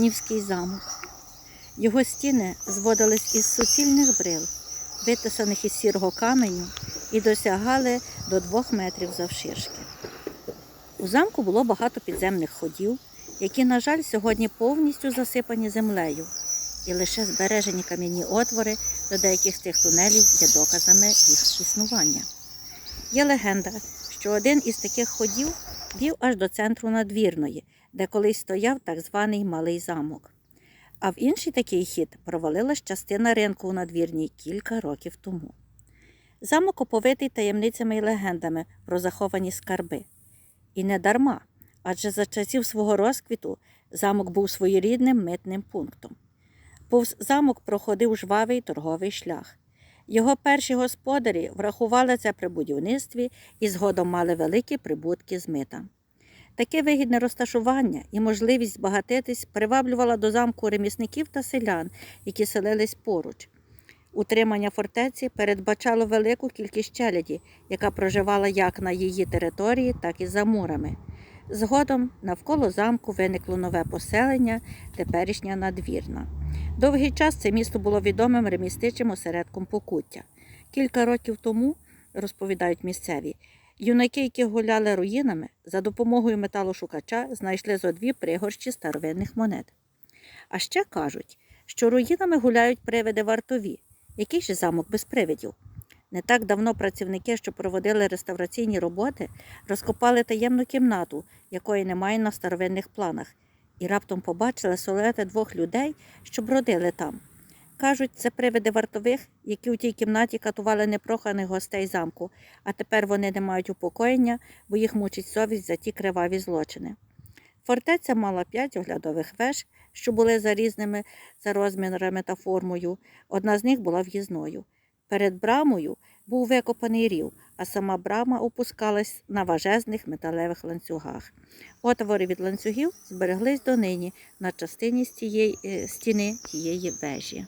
Пнівський замок. Його стіни зводились із суцільних брил, витисаних із сірого каменю, і досягали до двох метрів завширшки. У замку було багато підземних ходів, які, на жаль, сьогодні повністю засипані землею, і лише збережені кам'яні отвори до деяких цих тунелів є доказами їх існування. Є легенда, що один із таких ходів вів аж до центру надвірної, де колись стояв так званий малий замок. А в інший такий хід провалилась частина ринку у надвірній кілька років тому. Замок оповитий таємницями і легендами про заховані скарби. І не дарма, адже за часів свого розквіту замок був своєрідним митним пунктом. Повз замок проходив жвавий торговий шлях. Його перші господарі врахували це при будівництві і згодом мали великі прибутки з мита. Таке вигідне розташування і можливість збагатитись приваблювала до замку ремісників та селян, які селились поруч. Утримання фортеці передбачало велику кількість челяді, яка проживала як на її території, так і за мурами. Згодом навколо замку виникло нове поселення, теперішня надвірна. Довгий час це місто було відомим ремісничим осередком Покуття. Кілька років тому, розповідають місцеві, юнаки, які гуляли руїнами, за допомогою металошукача знайшли зо дві пригорщі старовинних монет. А ще кажуть, що руїнами гуляють привиди вартові. Який же замок без привидів? Не так давно працівники, що проводили реставраційні роботи, розкопали таємну кімнату, якої немає на старовинних планах, і раптом побачили силуети двох людей, що бродили там. Кажуть, це привиди вартових, які у тій кімнаті катували непроханих гостей замку, а тепер вони не мають упокоєння, бо їх мучить совість за ті криваві злочини. Фортеця мала п'ять оглядових веж, що були за різними за розмірами та формою. Одна з них була в'їзною. Перед брамою був викопаний рів, а сама брама опускалась на важезних металевих ланцюгах. Отвори від ланцюгів збереглись донині на частині е, стіни тієї вежі.